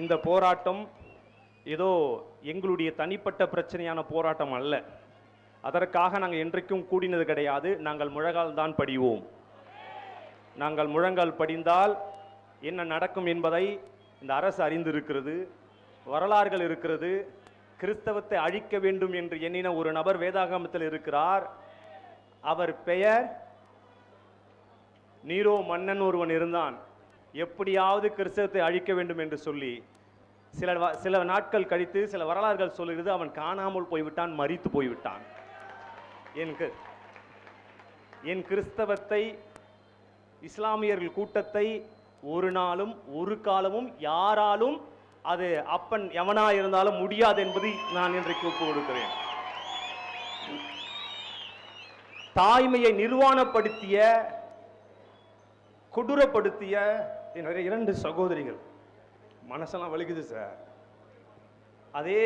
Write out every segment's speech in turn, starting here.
இந்த போராட்டம் ஏதோ எங்களுடைய தனிப்பட்ட பிரச்சனையான போராட்டம் அல்ல. அதற்காக நாங்கள் என்றைக்கும் கூடினது கிடையாது. நாங்கள் முழங்கால் தான் படிவோம். நாங்கள் முழங்கால் படிந்தால் என்ன நடக்கும் என்பதை இந்த அரசு அறிந்திருக்கிறது. வரலாறுகள் இருக்கிறது. கிறிஸ்தவத்தை அழிக்க வேண்டும் என்று எண்ணின ஒரு நபர் வேதாகமத்தில் இருக்கிறார். அவர் பெயர் நீரோ மன்னன் ஒருவன் இருந்தான். எப்படியாவது கிறிஸ்தவத்தை அழிக்க வேண்டும் என்று சொல்லி சில வ- சில நாட்கள் கழித்து சில வரலாறுகள் சொல்லுகிறது அவன் காணாமல் போய்விட்டான் மறித்து போய்விட்டான். என் என் கிறிஸ்தவத்தை இஸ்லாமியர்கள் கூட்டத்தை ஒரு நாளும் ஒரு காலமும் யாராலும் அது அப்பன் எவனா இருந்தாலும் முடியாது என்பதை நான் இன்றைக்கு ஒப்பு கொடுக்கிறேன். தாய்மையை நிர்வாணப்படுத்திய கொடூரப்படுத்திய என்னுடைய இரண்டு சகோதரிகள். மனசெல்லாம் வலிக்குது சார் அதே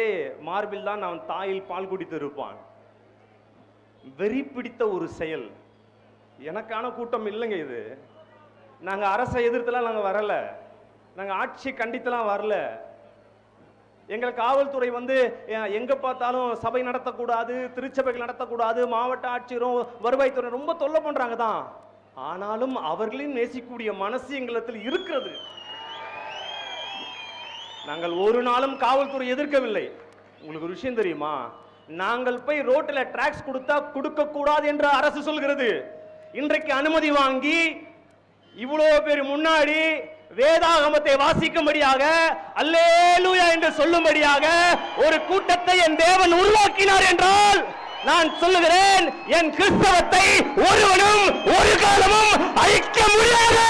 மார்பில் தான் அவன் தாயில் பால் குடித்து இருப்பான் வெறி பிடித்த ஒரு செயல். எனக்கான கூட்டம் இல்லைங்க இது. நாங்கள் அரசை எதிர்த்துலாம் நாங்கள் வரலை. நாங்கள் ஆட்சி கண்டித்துலாம் வரல. எங்கள் காவல்துறை வந்து எங்கே பார்த்தாலும் சபை நடத்தக்கூடாது திருச்சபைகள் நடத்தக்கூடாது மாவட்ட ஆட்சியரும் வருவாய்த்துறை ரொம்ப தொல்லை பண்ணுறாங்க தான். ஆனாலும் அவர்களையும் நேசிக்கூடிய மனசு எங்களிடத்தில் இருக்கிறது. நாங்கள் ஒரு நாளும் காவல்துறை எதிர்க்கவில்லை. உங்களுக்கு ஒரு விஷயம் தெரியுமா? நாங்கள் போய் ரோட்டில் டிராக்ஸ் கொடுத்தா கொடுக்க கூடாது என்று அரசு சொல்கிறது. இன்றைக்கு அனுமதி வாங்கி இவ்வளவு பேர் முன்னாடி வேதாகமத்தை வாசிக்கும்படியாக அல்லேலூயா என்று சொல்லும்படியாக ஒரு கூட்டத்தை என் தேவன் உருவாக்கினார் என்றால் நான் சொல்லுகிறேன் என் கிறிஸ்தவத்தை ஒரு காலமும் அழிக்க முடியாது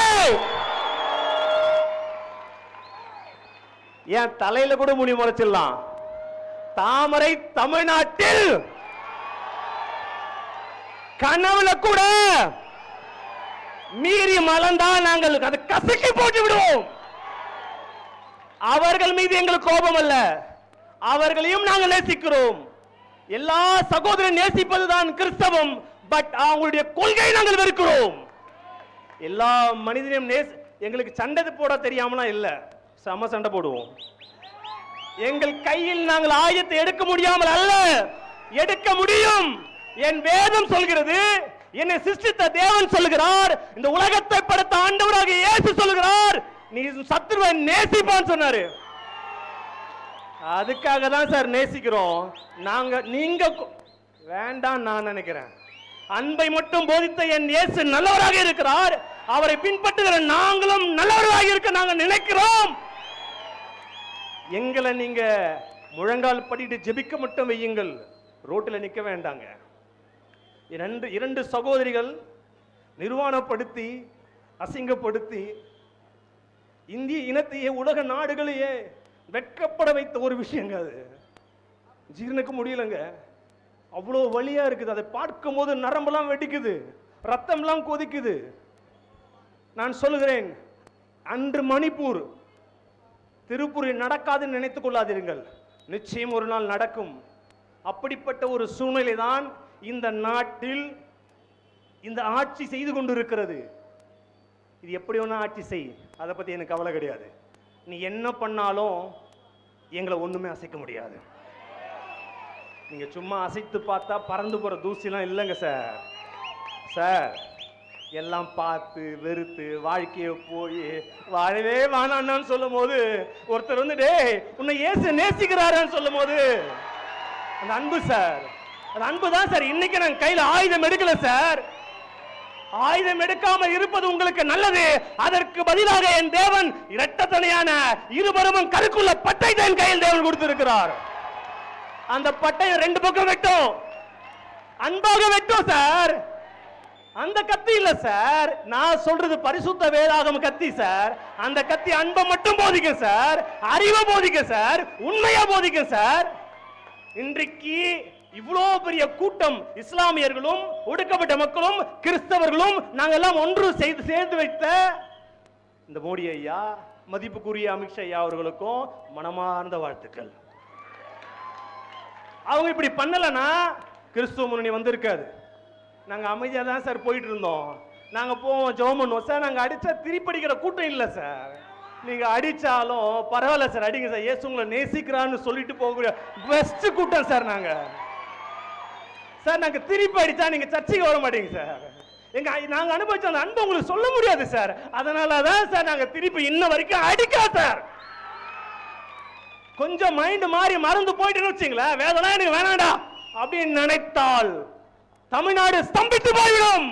என் தலையில கூட முடி முளைச்சிடலாம். தாமரை தமிழ்நாட்டில் கனவுல கூட மீறி மலர்ந்தா நாங்கள் அதை கசக்கி போட்டு விடுவோம். அவர்கள் மீது எங்களுக்கு கோபம் அல்ல. அவர்களையும் நாங்கள் நேசிக்கிறோம். எல்லா சகோதரன் நேசிப்பதுதான் கிறிஸ்தவம். பட் அவங்களுடைய கொள்கையை நாங்கள் வெறுக்கிறோம். எல்லா மனிதனையும் நேச எங்களுக்கு சண்டை போட தெரியாமலாம் இல்ல. செம சண்டை போடுவோம். எங்கள் கையில் நாங்கள் ஆயத்தை எடுக்க முடியாமல் அல்ல எடுக்க முடியும். என் வேதம் சொல்கிறது என்னை சிருஷ்டித்த தேவன் சொல்லுகிறார் இந்த உலகத்தை படைத்த ஆண்டவராக இயேசு சொல்லுகிறார் நீ சத்துருவை நேசிப்பான்னு சொன்னாரு. அதுக்காக தான் சார் நேசிக்கிறோம். நாங்க நீங்க வேண்டாம் நான் நினைக்கிறேன். அன்பை மட்டும் போதித்த என் இயேசு நல்லவராக இருக்கிறார். அவரை பின்பற்றுகிற நாங்களும் நல்லவர்களாக இருக்க நாங்கள் நினைக்கிறோம். எங்களை நீங்க முழங்கால் படிட்டு ஜெபிக்க மட்டும் வையுங்கள். ரோட்டில் நிற்க வேண்டாங்க. இரண்டு இரண்டு சகோதரிகள் நிர்வாணப்படுத்தி அசிங்கப்படுத்தி இந்திய இனத்தையே உலக நாடுகளையே வெட்கப்பட வைத்த ஒரு விஷயங்க அது. ஜீர்ணிக்க முடியலங்க. அவ்வளோ வழியாக இருக்குது. அதை பார்க்கும்போது நரம்பெல்லாம் வெடிக்குது. ரத்தம்லாம் கொதிக்குது. நான் சொல்லுகிறேன் அன்று மணிப்பூர் திருப்பூரில் நடக்காதுன்னு நினைத்து கொள்ளாதீர்கள். நிச்சயம் ஒரு நாள் நடக்கும். அப்படிப்பட்ட ஒரு சூழ்நிலை தான் இந்த நாட்டில் இந்த ஆட்சி செய்து கொண்டிருக்கிறது. இது எப்படி வேணா ஆட்சி செய். அதை பற்றி எனக்கு கவலை கிடையாது. நீ என்ன பண்ணாலும் எங்களை ஒன்றுமே அசைக்க முடியாது. நீங்கள் சும்மா அசைத்து பார்த்தா பறந்து போகிற தூசிலாம் இல்லைங்க சார். சார் எல்லாம் பார்த்து வெறுத்து வாழ்க்கையை போய் வாழவே வேணான்னு சொல்லும் போது ஒருத்தர் வந்து டேய் உன்னை இயேசு நேசிக்கிறாருன்னு சொல்லும் போது அந்த அன்பு சார் அந்த அன்பு தான் சார் இன்னைக்கு நான் கையில் ஆயுதம் எடுக்கல சார். ஆயுதம் எடுக்காமல் இருப்பது உங்களுக்கு நல்லது. அதற்கு பதிலாக என் தேவன் இரட்டத்தனையான இருபருமும் கருக்குள்ள பட்டை தான் கையில் தேவன் கொடுத்திருக்கிறார். அந்த பட்டை ரெண்டு பக்கம் வெட்டும். அன்பாக வெட்டும் சார். அந்த கத்தி இல்ல சார். நான் சொல்றது பரிசுத்த வேதாகம கத்தி சார். அந்த கத்தி அன்பை மட்டும் போதிக்கும் சார். அறிவை போதிக்கும் சார். உண்மையா போதிக்கும் சார். இன்றைக்கு இவ்வளோ பெரிய கூட்டம் இஸ்லாமியர்களும் ஒடுக்கப்பட்ட மக்களும் கிறிஸ்தவர்களும் நாங்கெல்லாம் ஒன்று செய்து சேர்ந்து வைத்த இந்த மோடி ஐயா மதிப்புக்குரிய அமித்ஷா ஐயா அவர்களுக்கும் மனமார்ந்த வாழ்த்துக்கள். அவங்க இப்படி பண்ணலைன்னா கிறிஸ்துவ முன்னணி வந்திருக்காது. நாங்கள் அமைதியாக தான் சார் போயிட்டு இருந்தோம். நாங்கள் போவோம் ஜெபம் பண்ணுவோம். சார் நாங்கள் அடித்தா திருப்படிக்கிற கூட்டம் இல்லை சார். நீங்கள் அடித்தாலும் பரவாயில்ல சார் அடிங்க சார். ஏசு உங்களை நேசிக்கிறான்னு சொல்லிட்டு போகக்கூடிய பெஸ்ட் கூட்டம் சார் நாங்கள் சார் நாங்கள் திருப்பி அடித்தா நீங்கள் சர்ச்சைக்கு வர மாட்டீங்க சார். எங்க நாங்க அனுபவிச்ச அந்த அன்பு உங்களுக்கு சொல்ல முடியாது சார். அதனால தான் சார் நாங்க திருப்பி இன்ன வரைக்கும் அடிக்கா சார். கொஞ்சம் மைண்ட் மாறி மறந்து போயிட்டுன்னு வச்சுங்களேன். வேதனா எனக்கு வேணாடா அப்படின்னு நினைத்தால் தமிழ்நாடு ஸ்தம்பித்து போய்விடும்.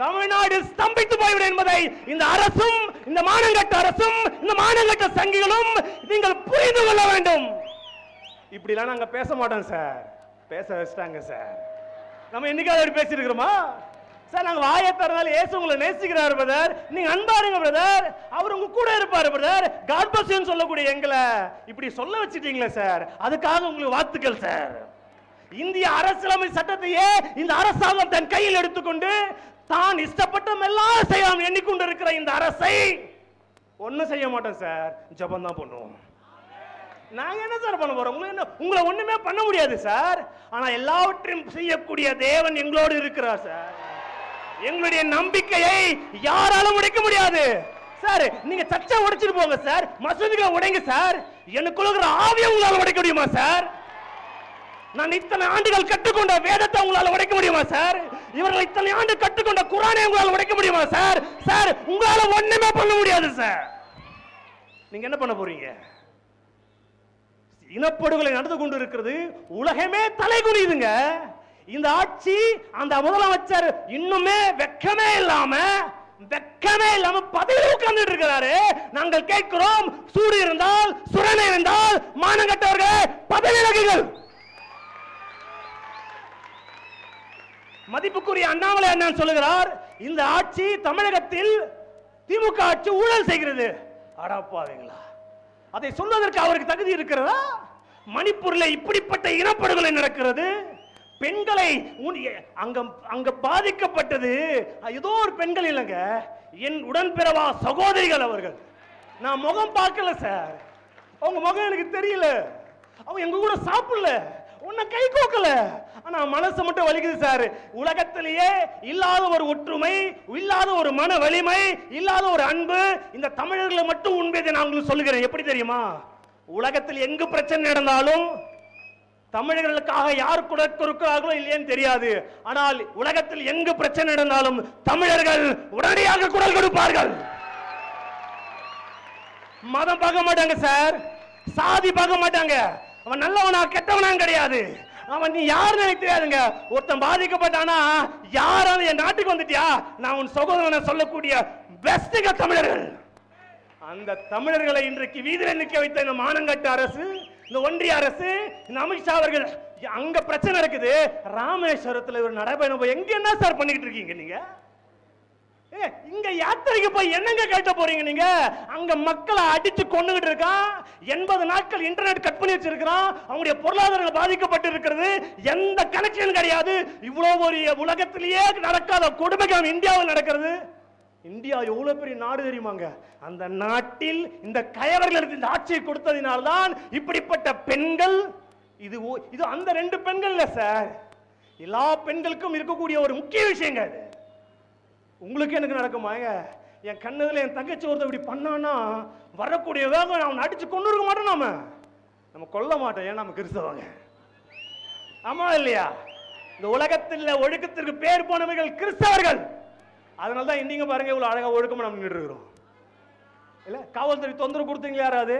தமிழ்நாடு ஸ்தம்பித்து போய்விடும் என்பதை இந்த அரசும் இந்த மாநகட்ட அரசும் இந்த மாநகட்ட சங்கிகளும் நீங்கள் புரிந்து கொள்ள வேண்டும். இப்படிலாம் நாங்க பேச மாட்டோம் சார். பேச வச்சிட்டாங்க சார். நம்ம என்னைக்காவது பேசியிருக்கிறோமா சார் நாங்க வாயை திறந்தாலும் ஏசு உங்களை நேசிக்கிறார் பிரதர் நீங்க அன்பா இருங்க பிரதர் அவர் உங்க கூட இருப்பாரு பிரதர் காட் சொல்லக்கூடிய எங்களை இப்படி சொல்ல வச்சிட்டீங்களே சார். அதுக்காக உங்களுக்கு வாழ்த்துக்கள் சார். இந்திய அரசியலமை சட்டத்தையே இந்த அரசாங்கம் தன் கையில் எடுத்துக்கொண்டு தான் இஷ்டப்பட்ட எல்லாம் செய்யாமல் எண்ணிக்கொண்டு இருக்கிற இந்த அரசை ஒன்றும் செய்ய மாட்டோம் சார். ஜபம் தான் பண்ணுவோம். நாங்க என்ன சார் பண்ண போறோம்? உங்களை என்ன உங்களை ஒண்ணுமே பண்ண முடியாது சார். ஆனா எல்லாவற்றையும் செய்யக்கூடிய தேவன் எங்களோடு இருக்கிறார் சார். எங்களுடைய நம்பிக்கையை யாராலும் உடைக்க முடியாது. சார் நீங்க சர்ச்சை உடைச்சிட்டு போங்க சார். மசூதிகளை உடைங்க சார். எனக்குள்ள ஆவியம் ஆவியை உடைக்க முடியுமா சார்? நான் இத்தனை ஆண்டுகள் கற்றுக்கொண்ட வேதத்தை உங்களால் உடைக்க முடியுமா சார் இவர்கள் இத்தனை ஆண்டு கற்றுக்கொண்ட குரானை உங்களால் உடைக்க முடியுமா சார் சார் உங்களால ஒண்ணுமே பண்ண முடியாது சார் நீங்க என்ன பண்ண போறீங்க? இனப்படுகொலை நடந்து கொண்டு இருக்கிறது உலகமே தலை குனியுதுங்க. இந்த ஆட்சி அந்த முதலமைச்சர் இன்னுமே வெக்கமே இல்லாம வெக்கமே இல்லாம பதவியில் உட்கார்ந்துட்டு இருக்கிறாரு. நாங்கள் கேட்கிறோம் சூடு இருந்தால் சுரணை இருந்தால் மானங்கட்டவர்கள் பதவி விலகுகள் மதிப்புக்குரிய அண்ணாமலை அண்ணன் சொல்லுகிறார் இந்த ஆட்சி தமிழகத்தில் திமுக ஆட்சி ஊழல் செய்கிறது. அடப்பாவீங்களா அதை சொல்வதற்கு அவருக்கு தகுதி இருக்கிறதா? மணிப்பூரில் இப்படிப்பட்ட இனப்படுகொலை நடக்கிறது. பெண்களை அங்க அங்க பாதிக்கப்பட்டது. ஏதோ ஒரு பெண்கள் இல்லைங்க. என் உடன்பிறவா சகோதரிகள் அவர்கள். நான் முகம் பார்க்கல சார். அவங்க முகம் எனக்கு தெரியல. அவங்க எங்க கூட சாப்பிடல. உன்னை கை கோக்கல. ஆனா மனசு மட்டும் வலிக்குது சார். உலகத்திலேயே இல்லாத ஒரு ஒற்றுமை இல்லாத ஒரு மன வலிமை இல்லாத ஒரு அன்பு இந்த தமிழர்களை மட்டும் உண்மையை நான் உங்களுக்கு சொல்லுகிறேன். எப்படி தெரியுமா? உலகத்தில் எங்கு பிரச்சனை நடந்தாலும் தமிழர்களுக்காக யார் குரல் கொடுக்கிறார்களோ இல்லையேன்னு தெரியாது. ஆனால் உலகத்தில் எங்கு பிரச்சனை நடந்தாலும் தமிழர்கள் உடனடியாக குரல் கொடுப்பார்கள். மதம் பார்க்க மாட்டாங்க சார். சாதி பார்க்க மாட்டாங்க. அவன் நல்லவனா கெட்டவனா கிடையாது. அவன் நீ யாருன்னு எனக்கு தெரியாதுங்க. ஒருத்தன் பாதிக்கப்பட்டானா யாராவது என் நாட்டுக்கு வந்துட்டியா? நான் உன் சகோதரனை சொல்லக்கூடிய பெஸ்ட்டுங்க தமிழர்கள். அந்த தமிழர்களை இன்றைக்கு வீதியில் நிற்க வைத்த இந்த மானங்கட்டு அரசு இந்த ஒன்றிய அரசு இந்த அமித்ஷா அவர்கள் அங்க பிரச்சனை இருக்குது. ராமேஸ்வரத்தில் ஒரு நடைபயணம் எங்க என்ன சார் பண்ணிக்கிட்டு இருக்கீங்க நீங்க? இங்க யாத்திரைக்கு போய் என்னங்க கேட்ட போறீங்க நீங்க? அங்க மக்களை அடிச்சு கொண்டுகிட்டு இருக்கான். எண்பது நாட்கள் இன்டர்நெட் கட் பண்ணி வச்சிருக்கிறான். அவங்களுடைய பொருளாதாரம் பாதிக்கப்பட்டு இருக்கிறது. எந்த கனெக்ஷன் கிடையாது. இவ்வளவு ஒரு உலகத்திலேயே நடக்காத கொடுமைகள் இந்தியாவில் நடக்கிறது. இந்தியா எவ்வளவு பெரிய நாடு தெரியுமாங்க? அந்த நாட்டில் இந்த கயவர்களுக்கு இந்த ஆட்சியை கொடுத்ததினால்தான் இப்படிப்பட்ட பெண்கள் இது ஓ- இது அந்த ரெண்டு பெண்கள் இல்ல சார். எல்லா பெண்களுக்கும் இருக்கக்கூடிய ஒரு முக்கிய விஷயங்க அது உங்களுக்கு எனக்கு நடக்குமாங்க என் கண்ணதில் என் தங்கச்சி ஒருத்தர் இப்படி பண்ணான்னா வரக்கூடிய வேகம் அவனை அடிச்சு கொண்டு இருக்க மாட்டோம் நாம. நம்ம கொல்ல மாட்டோம் ஏன் நம்ம கிறிஸ்தவங்க? ஆமா இல்லையா? இந்த உலகத்தில் ஒழுக்கத்திற்கு பேர் போனவர்கள் கிறிஸ்தவர்கள். அதனால தான் இந்திங்க பாருங்க இவ்வளோ அழகாக ஒழுக்கமாக நம்ம நின்று இருக்கிறோம். இல்லை காவல்துறை தொந்தரவு கொடுத்தீங்களா யாராவது?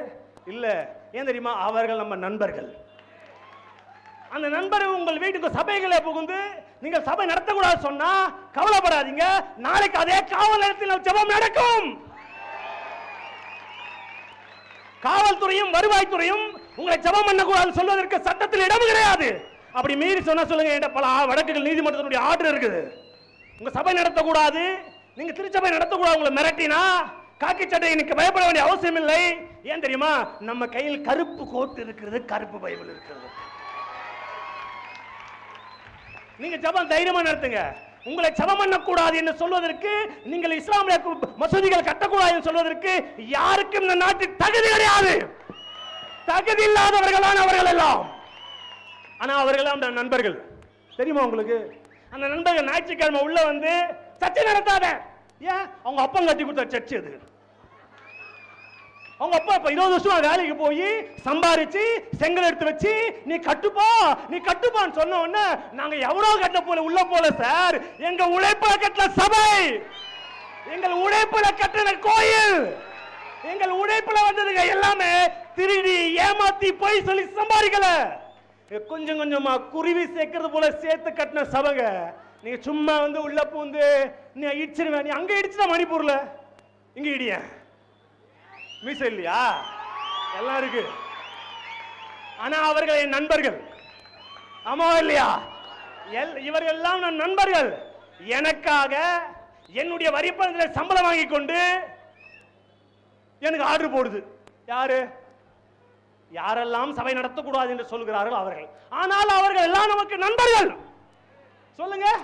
இல்லை ஏன் தெரியுமா? அவர்கள் நம்ம நண்பர்கள். அந்த நண்பர் உங்கள் வீட்டுக்கு சபைகளை புகுந்து நீங்கள் சபை நடத்தக்கூடாது சொன்னா கவலைப்படாதீங்க. நாளைக்கு அதே காவல் நிலையத்தில் ஜெபம் நடக்கும். காவல்துறையும் வருவாய்த்துறையும் உங்களை ஜெபம் பண்ணக்கூடாது சொல்வதற்கு சட்டத்தில் இடம் கிடையாது. அப்படி மீறி சொன்னா சொல்லுங்க என்கிட்ட பல வழக்குகள் நீதிமன்றத்தினுடைய ஆர்டர் இருக்குது. உங்க சபை நடத்தக்கூடாது. நீங்க திருச்சபை நடத்தக்கூடாது உங்களை மிரட்டினா காக்கி சட்டை எனக்கு பயப்பட வேண்டிய அவசியம் இல்லை ஏன் தெரியுமா? நம்ம கையில் கருப்பு கோத்து இருக்கிறது கருப்பு பைபிள் இருக்கிறது. நீங்க ஜெபம் தைரியமா நடத்துங்க. உங்களை ஜெபம் பண்ணக்கூடாது என்று சொல்வதற்கு நீங்கள் இஸ்லாமிய மசூதிகள் கட்டக்கூடாது என்று சொல்வதற்கு யாருக்கும் இந்த நாட்டில் தகுதி கிடையாது. தகுதி இல்லாதவர்களான அவர்கள் எல்லாம். ஆனா அவர்கள் அந்த நண்பர்கள். தெரியுமா உங்களுக்கு? அந்த நண்பர்கள் ஞாயிற்றுக்கிழமை உள்ள வந்து சர்ச்சை நடத்தாத. ஏன்? அவங்க அப்பம் கட்டி கொடுத்த சர்ச்சை அது. அவங்க அப்பா இப்ப இருபது வருஷமா வேலைக்கு போய் சம்பாரிச்சு செங்கல் எடுத்து வச்சு நீ கட்டுப்பா நீ கட்டுப்பான்னு சொன்ன உடனே நாங்க எவ்வளவு கட்ட போல உள்ள போல சார். எங்க உழைப்புல கட்டின சபை. எங்கள் உழைப்புல கட்டின கோயில். எங்கள் உழைப்புல வந்ததுங்க எல்லாமே திருடி ஏமாத்தி போய் சொல்லி சம்பாதிக்கல. கொஞ்சம் கொஞ்சமா குருவி சேர்க்கறது போல சேர்த்து கட்டின சபைங்க. நீங்க சும்மா வந்து உள்ள பூந்து நீ இடிச்சிருவேன் நீ அங்க இடிச்சுனா மணிப்பூர்ல. இங்க இடியேன் மீச இல்லையா? எல்லாம் இருக்கு. ஆனா அவர்கள் என் நண்பர்கள். ஆமா இல்லையா? எல்- இவர்கள் எல்லாம் நண்பர்கள். எனக்காக என்னுடைய வரிப்பணத்தில் சம்பளம் வாங்கி கொண்டு எனக்கு ஆர்டர் போடுது. யாரு? யாரெல்லாம் சபை நடத்தக்கூடாது என்று சொல்கிறார்கள் அவர்கள். ஆனால் அவர்கள் எல்லாம் நமக்கு நண்பர்கள். சொல்லுங்க.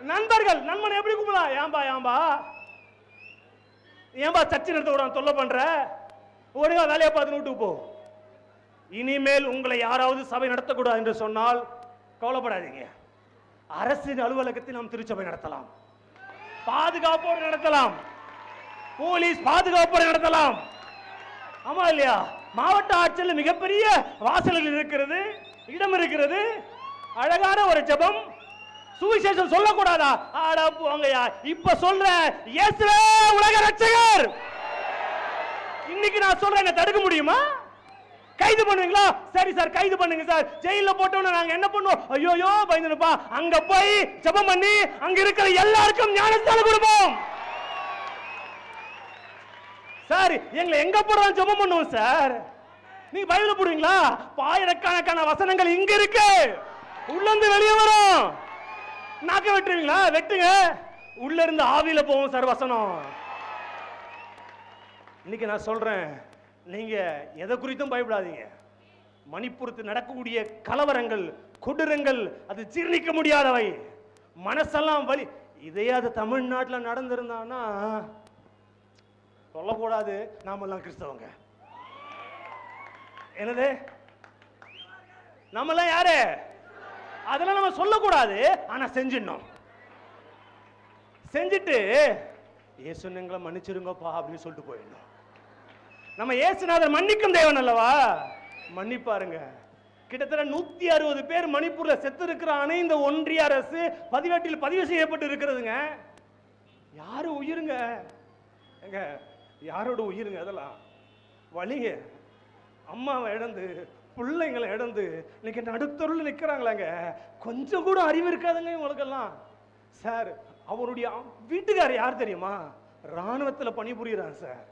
நண்பர்கள். நண்பன் எப்படி கூப்பிடலாம் ஏன்பா ஏன்பா? ஏன்பா சர்ச்சை நடத்த கூட தொல்லை பண்ற? ஒழுங்கா வேலையை பார்த்து வீட்டுக்கு போ. இனிமேல் உங்களை யாராவது சபை நடத்தக்கூடாது என்று சொன்னால் கவலைப்படாதீங்க. அரசின் அலுவலகத்தில் நாம் திருச்சபை நடத்தலாம். பாதுகாப்போடு நடத்தலாம். போலீஸ் பாதுகாப்போடு நடத்தலாம். ஆமா இல்லையா? மாவட்ட ஆட்சியில் மிகப்பெரிய வாசல்கள் இருக்கிறது இடம் இருக்கிறது. அழகான ஒரு ஜெபம். சுவிசேஷம் சொல்லக்கூடாதா? ஆடா போங்கய்யா. இப்ப சொல்ற இயேசுவே உலக ரட்சகர் இன்னைக்கு நான் சொல்றேன் தடுக்க முடியுமா? கைது பண்ணுவீங்களா? சரி சார் கைது பண்ணுங்க சார். ஜெயில போட்டோம்னா நாங்க என்ன பண்ணுவோம்? ஐயோயோ பயந்துருப்பா. அங்க போய் ஜெபம் பண்ணி அங்க இருக்கிற எல்லாருக்கும் ஞானஸ்தானம் கொடுப்போம். சார் எங்களை எங்க போடுறோம் ஜெபம் பண்ணுவோம் சார். நீங்க பைபிள் போடுவீங்களா? ஆயிரக்கணக்கான வசனங்கள் இங்க இருக்கு. உள்ளந்து வெளியே வரும். நாக்க வெட்டுவீங்களா வெட்டுங்க. உள்ள இருந்து ஆவியில போவோம் சார் வசனம். இன்னைக்கு நான் சொல்றேன் நீங்க எதை குறித்தும் பயப்படாதீங்க. மணிப்பூரத்தில் நடக்கக்கூடிய கலவரங்கள் கொடூரங்கள் அது ஜீர்ணிக்க முடியாதவை. மனசெல்லாம் வலி. இதே அது தமிழ்நாட்டில் நடந்திருந்தான்னா சொல்லக்கூடாது. நாமெல்லாம் கிறிஸ்தவங்க. என்னது? நம்மெல்லாம் யாரு? அதெல்லாம் நம்ம சொல்லக்கூடாது ஆனா செஞ்சிடணும். செஞ்சுட்டு இயேசு எங்களை மன்னிச்சிருங்கப்பா அப்படின்னு சொல்லிட்டு போயிடணும். நம்ம இயேசுநாதர் மன்னிக்கும் தேவன் அல்லவா? மன்னிப்பாருங்க. கிட்டத்தட்ட நூத்தி அறுபது பேர் மணிப்பூர்ல செத்து இருக்கிறானே இந்த ஒன்றிய அரசு பதிவேட்டில் பதிவு செய்யப்பட்டு இருக்கிறதுங்க. யாரு உயிருங்க? எங்க யாரோட உயிருங்க அதெல்லாம்? வழிங்க. அம்மாவை இழந்து பிள்ளைங்களை இழந்து இன்னைக்கு நடுத்தருள் நிற்கிறாங்களாங்க கொஞ்சம் கூட அறிவு இருக்காதுங்க இவங்களுக்கெல்லாம். சார் அவருடைய வீட்டுக்கார் வீட்டுக்காரர் யார் தெரியுமா? ராணுவத்தில் பணிபுரிகிறான் சார்.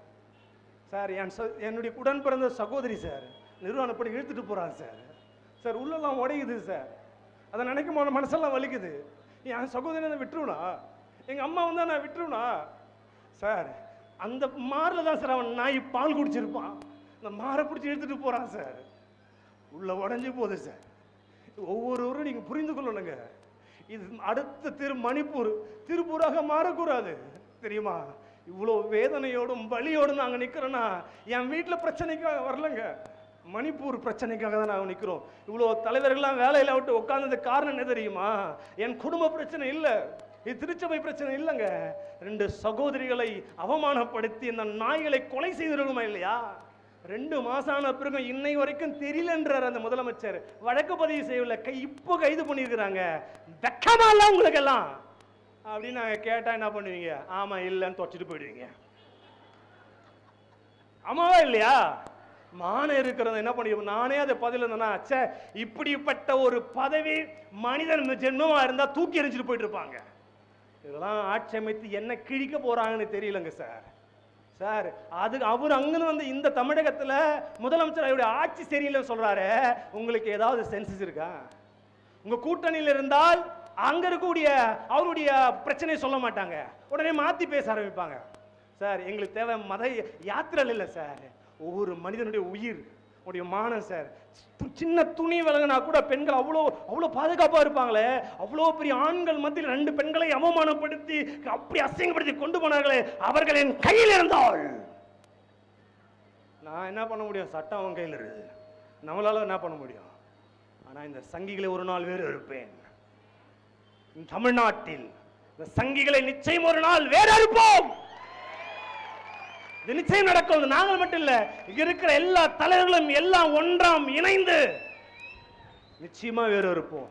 சார் என் ச- என்னுடைய உடன் பிறந்த சகோதரி சார். நிறுவனப்படி இழுத்துட்டு போகிறான் சார். சார் உள்ளெல்லாம் உடையுது சார். அதை நினைக்கும் போது மனசெல்லாம் வலிக்குது. என் சகோதரி நான் விட்டுருவனா எங்கள் அம்மா வந்தால் நான் விட்டுருவனா சார் அந்த மாரில் தான் சார் அவன் நாய் பால் குடிச்சிருப்பான். அந்த மாரை பிடிச்சி இழுத்துட்டு போகிறான் சார். உள்ள உடஞ்சி போகுது சார். ஒவ்வொருவரும் நீங்கள் புரிந்து கொள்ளணுங்க இது அடுத்த திரு மணிப்பூர் திருப்பூராக மாறக்கூடாது. தெரியுமா? இவ்வளோ வேதனையோடும் வலியோடும் நாங்கள் நிற்கிறோன்னா என் வீட்டில் பிரச்சனைக்காக வரலங்க. மணிப்பூர் பிரச்சனைக்காக தான் நாங்கள் நிற்கிறோம் இவ்வளோ தலைவர்கள்லாம் வேலையில் விட்டு உட்காந்தது காரணம் என்ன தெரியுமா? என் குடும்ப பிரச்சனை இல்லை. இது திருச்சபை பிரச்சனை இல்லைங்க. ரெண்டு சகோதரிகளை அவமானப்படுத்தி இந்த நாய்களை கொலை செய்திருக்குமா இல்லையா? ரெண்டு மாசம் ஆன பிறகு இன்னை வரைக்கும் தெரியலன்றார் அந்த முதலமைச்சர். வழக்கு பதிவு செய்யவில்லை கை இப்போ கைது பண்ணியிருக்கிறாங்க. வெக்கமா இல்லை உங்களுக்கு எல்லாம் அப்படின்னு நாங்கள் கேட்டால் என்ன பண்ணுவீங்க? ஆமாம் இல்லைன்னு தொச்சிட்டு போயிடுவீங்க. ஆமாவா இல்லையா? மானம் இருக்கிறது என்ன பண்ணி நானே அதை பதில் இருந்தேன்னா ச்சே இப்படிப்பட்ட ஒரு பதவி மனிதன் ஜென்மமாக இருந்தால் தூக்கி எறிஞ்சிட்டு போயிட்டு இருப்பாங்க. இதெல்லாம் ஆட்சி அமைத்து என்ன கிழிக்க போகிறாங்கன்னு தெரியலங்க சார். சார் அது அவர் அங்கன்னு வந்து இந்த தமிழகத்தில் முதலமைச்சர் அவருடைய ஆட்சி சரியில்லைன்னு சொல்கிறாரு உங்களுக்கு ஏதாவது சென்சஸ் இருக்கா? உங்கள் கூட்டணியில் இருந்தால் அங்கே இருக்கக்கூடிய அவருடைய பிரச்சனையை சொல்ல மாட்டாங்க. உடனே மாற்றி பேச ஆரம்பிப்பாங்க. சார் எங்களுக்கு தேவை மத யாத்திரை இல்லை சார். ஒவ்வொரு மனிதனுடைய உயிர். உடைய மானம் சார். து- சின்ன துணி விலகினா கூட பெண்கள் அவ்வளோ அவ்வளோ பாதுகாப்பாக இருப்பாங்களே. அவ்வளோ பெரிய ஆண்கள் மத்தியில் ரெண்டு பெண்களை அவமானப்படுத்தி அப்படி அசிங்கப்படுத்தி கொண்டு போனார்களே அவர்கள் என் கையில் இருந்தால். நான் என்ன பண்ண முடியும்? சட்டம் அவன் கையில் இருக்குது. நம்மளால என்ன பண்ண முடியும்? ஆனால் இந்த சங்கிகளை ஒரு நாள் வேறு இருப்பேன். தமிழ்நாட்டில் இந்த சங்கிகளை நிச்சயம் ஒரு நாள் வேறு இருப்போம். இது நிச்சயம் நடக்கும் நாங்கள் மட்டும் இல்ல இங்க இருக்கிற எல்லா தலைவர்களும் எல்லாம் ஒன்றாம் இணைந்து நிச்சயமா வேறு இருப்போம்